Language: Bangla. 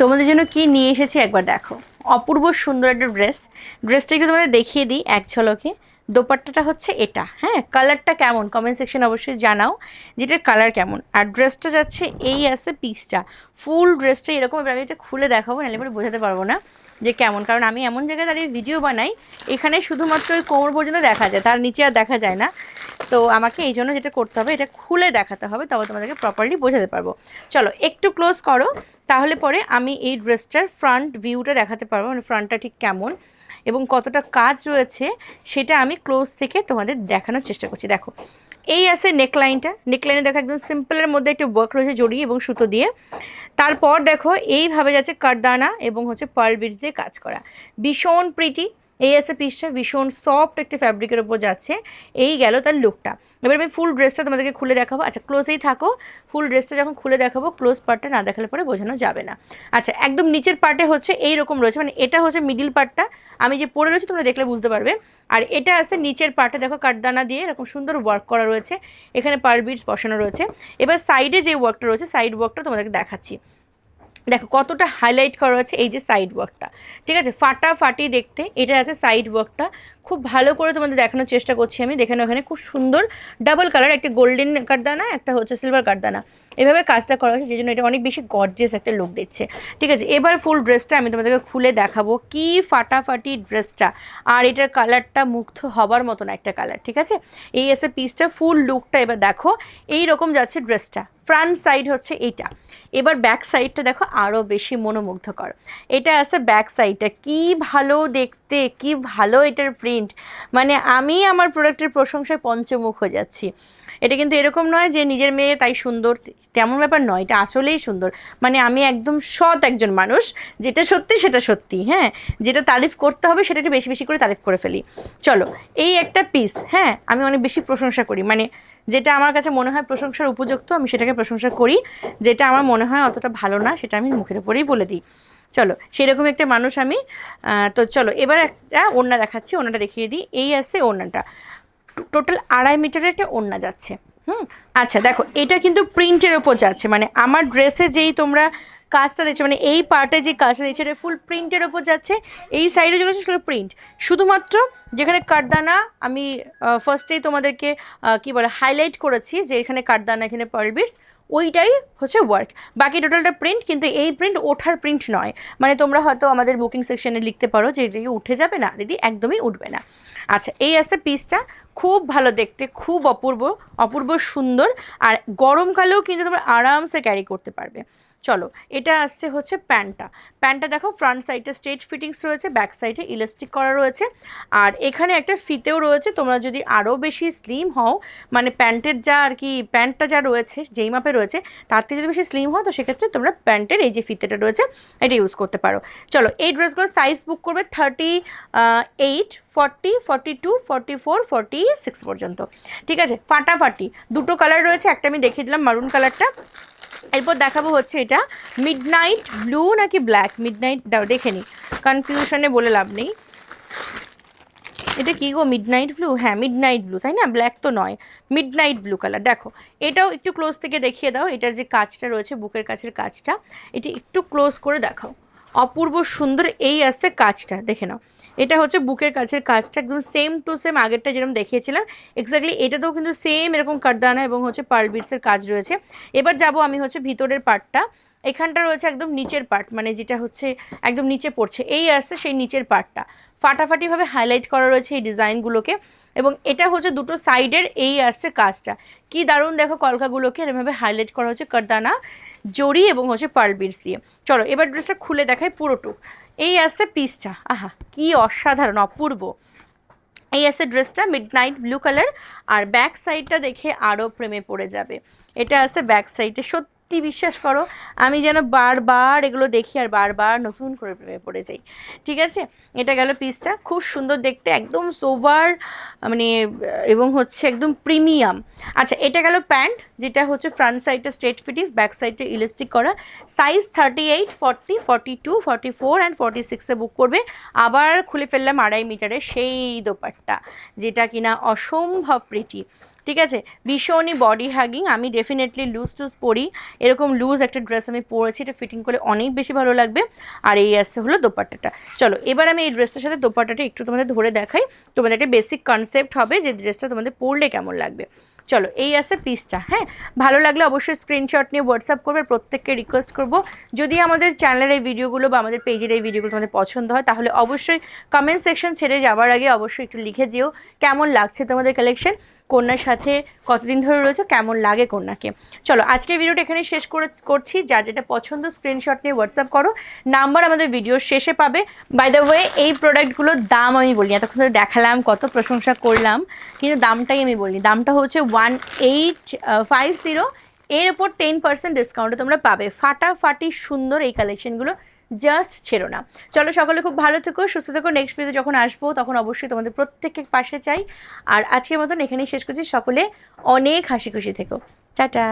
তোমাদের জন্য কি নিয়ে এসেছি একবার দেখো। অপূর্ব সুন্দর একটা ড্রেস। ড্রেসটা একটু তোমাদের দেখিয়ে দিই এক ঝলকে। দোপাট্টাটা হচ্ছে এটা হ্যাঁ? কালারটা কেমন? কমেন্ট সেকশন অবশ্যই জানাও যেটার কালার কেমন। আর ড্রেসটা যাচ্ছে এই আছে পিসটা। ফুল ড্রেসটা এরকম এবার আমি এটা খুলে দেখাবো, নাহলে পরে বোঝাতে পারব না যে কেমন। কারণ আমি এমন জায়গায় দাঁড়িয়ে ভিডিও বানাই, এখানে শুধুমাত্র ওই কোমর পর্যন্ত দেখা যায়, তার নিচে আর দেখা যায় না। তো আমাকে এই জন্য যেটা করতে হবে, এটা খুলে দেখাতে হবে তবে তোমাদেরকে প্রপারলি বোঝাতে পারব। চলো, একটু ক্লোজ করো, তাহলে পরে আমি এই ড্রেসটার ফ্রন্ট ভিউটা দেখাতে পারব মানে ফ্রন্টটা ঠিক কেমন এবং কতটা কাজ রয়েছে, সেটা আমি ক্লোজ থেকে তোমাদের দেখানোর চেষ্টা করছি। দেখো, এই আছে নেকলাইনটা নেকলাইনে দেখো একদম সিম্পলের মধ্যে একটু ওয়ার্ক রয়েছে জড়ি এবং সুতো দিয়ে। তারপর দেখো, এইভাবে যাচ্ছে কারদানা এবং হচ্ছে পার্ল বিটস দিয়ে কাজ করা। ভীষণ প্রিটি এই আছে পিসটা ভীষণ সফট একটা ফ্যাব্রিকের ওপর যাচ্ছে। এই গেল তার লুকটা এবার আমি ফুল ড্রেসটা তোমাদেরকে খুলে দেখাবো। আচ্ছা ক্লোজেই থাকো। ফুল ড্রেসটা যখন খুলে দেখাবো ক্লোজ পার্টটা না দেখালে পরে বোঝানো যাবে না। আচ্ছা একদম নিচের পার্টে হচ্ছে এই রকম রয়েছে। মানে এটা হচ্ছে মিডিল পার্টটা আমি যে পরে রয়েছে, তোমরা দেখলে বুঝতে পারবে। আর এটা আছে নিচের পার্টে দেখো কাঠদানা দিয়ে এরকম সুন্দর ওয়ার্ক করা রয়েছে। এখানে পার বিটস বসানো রয়েছে। এবার সাইডে যে ওয়ার্কটা রয়েছে সাইড ওয়ার্কটা তোমাদেরকে দেখাচ্ছি। দেখো কতটা হাইলাইট করা হয়েছে এই যে সাইড ওয়ার্কটা ঠিক আছে? ফাটাফাটি দেখতে এটা আছে সাইড ওয়ার্কটা খুব ভালো করে তোমাদের দেখানোর চেষ্টা করছি আমি। দেখানো ওখানে খুব সুন্দর ডাবল কালার একটা গোল্ডেন কাঠদানা একটা হচ্ছে সিলভার কাঠদানা এভাবে কাজটা করা হয়েছে যে জন্য এটা অনেক বেশি গর্জিয়াস একটা লুক দিচ্ছে। ঠিক আছে? এবার ফুল ড্রেসটা আমি তোমাদেরকে খুলে দেখাবো। কি ফাটাফাটি ড্রেসটা আর এটার কালারটা মুগ্ধ হবার মতন একটা কালার ঠিক আছে? এই এসে পিসটা ফুল লুকটা এবার দেখো। এই রকম যাচ্ছে ড্রেসটা ফ্রন্ট সাইড হচ্ছে এইটা এবার ব্যাক সাইডটা দেখো আরও বেশি মনোমুগ্ধকর। এটা আছে ব্যাক সাইডটা কি ভালো দেখতে, কি ভালো এটার প্রিন্ট মানে আমি আমার প্রোডাক্টের প্রশংসায় পঞ্চমুখ হয়ে যাচ্ছি। এটা কিন্তু এরকম নয় যে নিজের মেয়ে তাই সুন্দর, তেমন ব্যাপার নয়। এটা আসলেই সুন্দর। মানে আমি একদম সৎ একজন মানুষ, যেটা সত্যি সেটা সত্যি হ্যাঁ? যেটা তারিফ করতে হবে সেটা একটু বেশি বেশি করে তারিফ করে ফেলি। চলো, এই একটা পিস হ্যাঁ? আমি অনেক বেশি প্রশংসা করি। মানে যেটা আমার কাছে মনে হয় প্রশংসার উপযুক্ত, আমি সেটাকে প্রশংসা করি। যেটা আমার মনে হয় অতটা ভালো না, সেটা আমি মুখের উপরেই বলে দিই। চলো, সেরকম একটা মানুষ আমি তো চলো, এবার একটা ওড়না দেখাচ্ছি, ওড়নাটা দেখিয়ে দিই। এই আসছে ওড়নাটা। টোটাল আড়াই মিটারের একটা ওড়না যাচ্ছে। হুম? আচ্ছা দেখো, এটা কিন্তু প্রিন্টের ওপর যাচ্ছে। মানে আমার ড্রেসে যেই তোমরা কাজটা দিচ্ছে মানে এই পার্টে যে কাজটা দিচ্ছে এটা ফুল প্রিন্টের ওপর যাচ্ছে। এই সাইডে যেগুলো সেগুলো প্রিন্ট শুধুমাত্র যেখানে কাঠদানা আমি ফার্স্টেই তোমাদেরকে কি বলে হাইলাইট করেছি যে এখানে কাঠদানা এখানে পারবিটস ওইটাই হচ্ছে ওয়ার্ক বাকি টোটালটা প্রিন্ট কিন্তু এই প্রিন্ট ওঠার প্রিন্ট নয়। মানে তোমরা হয়তো আমাদের বুকিং সেকশনে লিখতে পারো যে এটা কি উঠে যাবে না দিদি একদমই উঠবে না। আচ্ছা এই আছে পিসটা খুব ভালো দেখতে, খুব অপূর্ব অপূর্ব সুন্দর। আর গরমকালেও কিন্তু তোমরা আরামসে ক্যারি করতে পারবে। চলো, এটা আসছে হচ্ছে প্যান্টটা। প্যান্টটা দেখো ফ্রন্ট সাইডে স্ট্রেট ফিটিংস রয়েছে ব্যাক সাইডে ইলাস্টিক করা রয়েছে। আর এখানে একটা ফিতেও রয়েছে, তোমরা যদি আরও বেশি স্লিম হও মানে প্যান্টের যা আর কি, প্যান্টটা যা রয়েছে, যেই মাপে রয়েছে, তার থেকে যদি বেশি স্লিম হও, তো সেক্ষেত্রে তোমরা প্যান্টের এই যে ফিতেটা রয়েছে, এটা ইউজ করতে পারো। চলো, এই ড্রেসগুলোর সাইজ বুক করবে thirty eight forty forty two forty four forty six পর্যন্ত। ঠিক আছে? ফাটাফাটি। দুটো কালার রয়েছে, একটা আমি দেখিয়ে দিলাম মারুন কালারটা এরপর দেখাবো হচ্ছে এটা মিডনাইট ব্লু নাকি ব্ল্যাক মিডনাইট দেখে নি। কনফিউশনে বলে লাভ নেই। এটা কী গো মিডনাইট ব্লু হ্যাঁ মিডনাইট ব্লু তাই না? ব্ল্যাক তো নয়। মিডনাইট ব্লু কালার দেখো, এটাও একটু ক্লোজ থেকে দেখিয়ে দাও। এটার যে কাজটা রয়েছে, বুকের কাছের কাজটা, এটি একটু ক্লোজ করে দেখাও। অপূর্ব সুন্দর এই আসছে কাজটা, দেখে নাও। এটা হচ্ছে বুকের কাছের কাজটা, একদম সেম টু সেম আগেরটা যেরকম দেখিয়েছিলাম। এক্স্যাক্টলি এটাতেও কিন্তু সেম এরকম কারদানা এবং হচ্ছে পার্ল বিটসের কাজ রয়েছে। এবার যাব আমি হচ্ছে ভিতরের পার্টটা এখানটা রয়েছে একদম নিচের পার্ট মানে যেটা হচ্ছে একদম নিচে পড়ছে। এই আসছে সেই নিচের পার্টটা ফাটাফাটিভাবে হাইলাইট করা রয়েছে এই ডিজাইনগুলোকে এবং এটা হচ্ছে দুটো সাইডের এই আসছে কাজটা। কি দারুণ দেখো কলকাগুলোকে এরমভাবে হাইলাইট করা হচ্ছে কারদানা, জড়ি এবং হচ্ছে পার্ল বিটস দিয়ে। চলো, এবার ড্রেসটা খুলে দেখাই পুরোটুক এই আসছে পিসটা আহা, কি অসাধারণ, অপূর্ব। এই আছে ড্রেসটা মিড নাইট ব্লু কালার আর ব্যাক সাইডটা দেখে আরও প্রেমে পড়ে যাবে। এটা আছে ব্যাক সাইডে সত্যি বিশ্বাস করো, আমি যেন বারবার এগুলো দেখি আর বারবার নতুন করে প্রেমে পড়ে যাই। ঠিক আছে? এটা গেল পিসটা খুব সুন্দর দেখতে, একদম সোভার মানে এবং হচ্ছে একদম প্রিমিয়াম আচ্ছা এটা গেল প্যান্ট যেটা হচ্ছে ফ্রন্ট সাইডটা স্ট্রেট ফিটিংস ব্যাক সাইডটা ইলাস্টিক করা। Size thirty eight forty forty two forty four and forty সিক্সে বুক করবে। আবার খুলে ফেললাম আড়াই মিটারের সেই দোপাট্টা, যেটা কিনা অসম্ভব প্রিটি ঠিক আছে? ভীষণই বডি হ্যাগিং আমি ডেফিনেটলি লুজ টুজ পরি। এরকম লুজ একটা ড্রেস আমি পরেছি, এটা ফিটিং করলে অনেক বেশি ভালো লাগবে। আর এই আসছে হলো দোপাট্টাটা। চলো, এবার আমি এই ড্রেসটার সাথে দোপাট্টাটা একটু তোমাদের ধরে দেখাই। তোমাদের একটা বেসিক কনসেপ্ট হবে যে ড্রেসটা তোমাদের পরলে কেমন লাগবে। চলো, এই আছে পিসটা হ্যাঁ? ভালো লাগলে অবশ্যই স্ক্রিনশট নিয়ে হোয়াটসঅ্যাপ করবে, প্রত্যেককে রিকোয়েস্ট করব। যদি আমাদের চ্যানেলের এই ভিডিওগুলো বা আমাদের পেজের এই ভিডিওগুলো তোমাদের পছন্দ হয়, তাহলে অবশ্যই কমেন্ট সেকশন ছেড়ে যাওয়ার আগে অবশ্যই একটু লিখে যেও, কেমন লাগছে তোমাদের কালেকশন কন্যার সাথে কতদিন ধরে রয়েছে, কেমন লাগে কন্যাকে। চলো, আজকের ভিডিওটা এখানে শেষ করে, করছি। যার যেটা পছন্দ স্ক্রিনশট নিয়ে হোয়াটসঅ্যাপ করো। নাম্বার আমাদের ভিডিওর শেষে পাবে। বাই দ্য ওয়ে এই প্রোডাক্টগুলোর দাম আমি বলি এতক্ষণ ধরে দেখালাম, কত প্রশংসা করলাম, কিন্তু দামটাই আমি বলি দামটা হচ্ছে ওয়ান এইট ফাইভ জিরো এর ওপর টেন পার্সেন্ট ডিসকাউন্টে তোমরা পাবে। ফাটাফাটি সুন্দর এই কালেকশনগুলো জাস্ট ছেড়ো না। চলো সকলে খুব ভালো থেকো, সুস্থ থেকো। নেক্সট ভিডিও যখন আসব, তখন অবশ্যই তোমাদের প্রত্যেককে পাশে চাই। আর আজকের মতন এখানেই শেষ করছি। সকলে অনেক হাসি খুশি থেকো। টাটা।